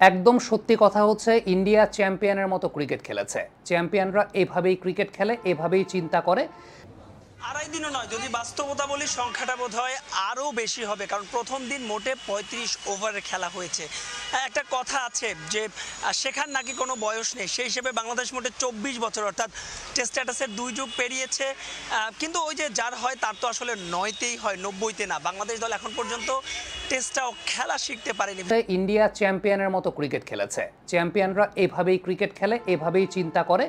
একদম সত্যি কথা হচ্ছে, ইন্ডিয়া চ্যাম্পিয়নের মতো ক্রিকেট খেলেছে। চ্যাম্পিয়নরা এভাবেই ক্রিকেট খেলে, এভাবেই চিন্তা করে। আড়াই দিনও নয় যদি বাস্তবতা বলি সংখ্যাটা বোধ হয় আরও বেশি হবে কারণ প্রথম দিন মোটে পঁয়ত্রিশ ওভারের খেলা হয়েছে। হ্যাঁ, একটা কথা আছে যে শেখার নাকি কোনো বয়স নেই সেই হিসেবে বাংলাদেশ মোটে চব্বিশ বছর অর্থাৎ টেস্ট স্ট্যাটাসের দুই যুগ পেরিয়েছে। কিন্তু ওই যে যার হয় তার তো আসলে নয়তেই হয় নব্বইতে না। বাংলাদেশ দল এখন পর্যন্ত টেস্টটাও খেলা শিখতে পারেনি। ইন্ডিয়া চ্যাম্পিয়নের মতো ক্রিকেট খেলেছে। চ্যাম্পিয়নরা এভাবেই ক্রিকেট খেলে এভাবেই চিন্তা করে।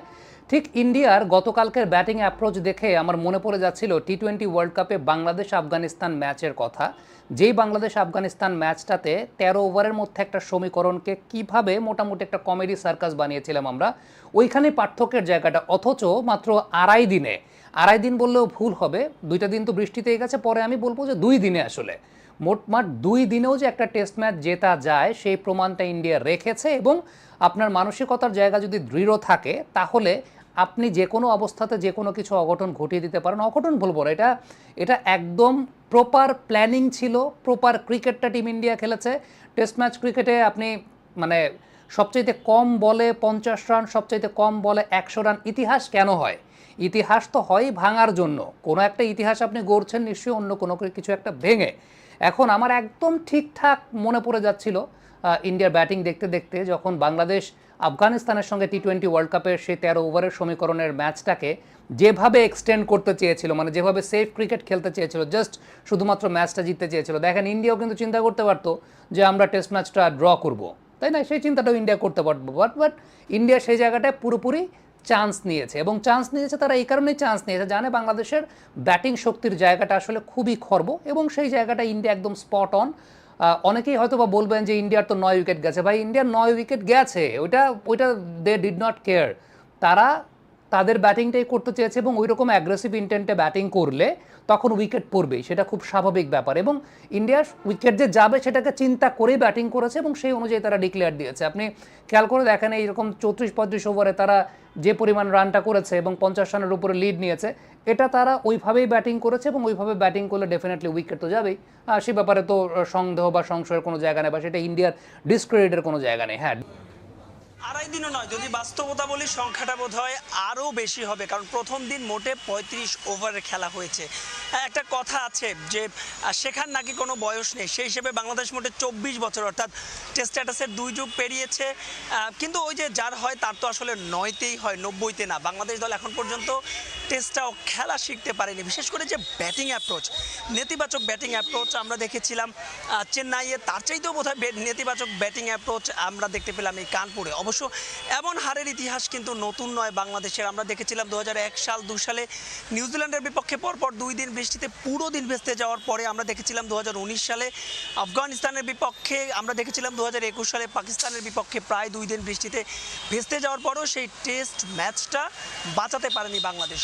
ঠিক ইন্ডিয়ার গতকালকের ব্যাটিং অ্যাপ্রোচ দেখে আমার মনে পড়ে যাচ্ছিল টি টোয়েন্টি ওয়ার্ল্ড কাপে বাংলাদেশ আফগানিস্তান ম্যাচের কথা। যেই বাংলাদেশ আফগানিস্তান ম্যাচটাতে তেরো ওভারের মধ্যে একটা সমীকরণকে কীভাবে মোটামুটি একটা কমেডি সার্কাস বানিয়েছিলাম আমরা, ওইখানে পার্থক্যের জায়গাটা, অথচ মাত্র আড়াই দিনে। আড়াই দিন বললেও ভুল হবে, দুইটা দিন তো বৃষ্টিতেই গেছে, পরে আমি বলব যে দুই দিনে আসলে। মোটমাট দুই দিনেও যে একটা টেস্ট ম্যাচ জেতা যায়, সেই প্রমাণটা ইন্ডিয়া রেখেছে এবং আপনার মানসিকতার জায়গা যদি দৃঢ় থাকে, তাহলে আপনি যে কোনো অবস্থাতে যে কোনো কিছু অঘটন ঘটিয়ে দিতে পারেন। অঘটন বলব না, এটা এটা একদম প্রপার প্ল্যানিং ছিল প্রপার ক্রিকেটটা টিম ইন্ডিয়া খেলেছে। টেস্ট ম্যাচ ক্রিকেটে আপনি মানে সবচাইতে কম বলে পঞ্চাশ রান সবচাইতে কম বলে একশো রান ইতিহাস কেন হয়? ইতিহাস তো হয় ভাঙার জন্য। কোনো একটা ইতিহাস আপনি গড়ছেন, নিশ্চয়ই অন্য কোনো কিছু একটা ভেঙে। এখন আমার একদম ঠিকঠাক মনে পড়ে যাচ্ছিল ইন্ডিয়ার ব্যাটিং দেখতে দেখতে যখন বাংলাদেশ আফগানিস্তানের সঙ্গে টি টোয়েন্টি ওয়ার্ল্ড কাপের সেই তেরো ওভারের সমীকরণের ম্যাচটাকে যেভাবে এক্সটেন্ড করতে চেয়েছিল মানে যেভাবে সেফ ক্রিকেট খেলতে চেয়েছিল জাস্ট শুধুমাত্র ম্যাচটা জিততে চেয়েছিল। দেখেন, ইন্ডিয়াও কিন্তু চিন্তা করতে পারতো যে আমরা টেস্ট ম্যাচটা ড্র করব। তাই না? সেই চিন্তাটাও ইন্ডিয়া করতে পারব বাট বাট ইন্ডিয়া সেই জায়গাটায় পুরোপুরি চান্স নিয়েছে এবং চান্স নিয়েছে তারা এই কারণেই চান্স নিয়েছে, জানে বাংলাদেশের ব্যাটিং শক্তির জায়গাটা আসলে খুবই খর্ব এবং সেই জায়গাটা ইন্ডিয়া একদম স্পট অন অনেকেই হয়তো বা বলবেন যে ইন্ডিয়ার তো নয় উইকেট গেছে। ভাই, ইন্ডিয়ার নয় উইকেট গেছে, ওইটা ওইটা দে ডিড নট কেয়ার তারা তাদের ব্যাটিংটাই করতে চেয়েছে এবং ওই রকম অ্যাগ্রেসিভ ইন্টেন্টে ব্যাটিং করলে তখন উইকেট পড়বেই। সেটা খুব স্বাভাবিক ব্যাপার এবং ইন্ডিয়ার উইকেট যে যাবে সেটাকে চিন্তা করেই ব্যাটিং করেছে এবং সেই অনুযায়ী তারা ডিক্লেয়ার দিয়েছে। আপনি খেয়াল করে দেখেন এইরকম চৌত্রিশ, পঁয়ত্রিশ ওভারে তারা যে পরিমাণ রানটা করেছে এবং পঞ্চাশ রানের উপরে লিড নিয়েছে, এটা তারা ওইভাবেই ব্যাটিং করেছে এবং ওইভাবে ব্যাটিং করলে ডেফিনেটলি উইকেট তো যাবেই। সে ব্যাপারে তো সন্দেহ বা সংশয়ের কোনো জায়গা নেই বা সেটা ইন্ডিয়ার ডিসক্রেডিটের কোনো জায়গা নেই। হ্যাঁ। আড়াই দিনও নয় যদি বাস্তবতা বলি সংখ্যাটা বোধ হয় আরও বেশি হবে কারণ প্রথম দিন মোটে পঁয়ত্রিশ ওভারের খেলা হয়েছে। হ্যাঁ, একটা কথা আছে যে শেখার নাকি কোনো বয়স নেই। সেই হিসেবে বাংলাদেশ মোটে চব্বিশ বছর, অর্থাৎ টেস্ট স্ট্যাটাসের দুই যুগ পেরিয়েছে। কিন্তু ওই যে যার হয় তার তো আসলে নয়তেই হয়, নব্বইতে না। বাংলাদেশ দল এখন পর্যন্ত টেস্টটাও খেলা শিখতে পারেনি। বিশেষ করে যে ব্যাটিং অ্যাপ্রোচ নেতিবাচক ব্যাটিং অ্যাপ্রোচ আমরা দেখেছিলাম চেন্নাইয়ে। তার চাইতেও বোধহয় নেতিবাচক ব্যাটিং অ্যাপ্রোচ আমরা দেখতে পেলাম এই কানপুরে। অবশ্য এমন হারের ইতিহাস কিন্তু নতুন নয় বাংলাদেশের। আমরা দেখেছিলাম দু হাজার এক সাল, দু সালে নিউজিল্যান্ডের বিপক্ষে পরপর দুই দিন বৃষ্টিতে পুরো দিন ভেস্তে যাওয়ার পরে আমরা দেখেছিলাম দু হাজার উনিশ সালে আফগানিস্তানের বিপক্ষে, আমরা দেখেছিলাম দু হাজার একুশ সালে পাকিস্তানের বিপক্ষে প্রায় দুই দিন বৃষ্টিতে ভেস্তে যাওয়ার পরও সেই টেস্ট ম্যাচটা বাঁচাতে পারেনি বাংলাদেশ।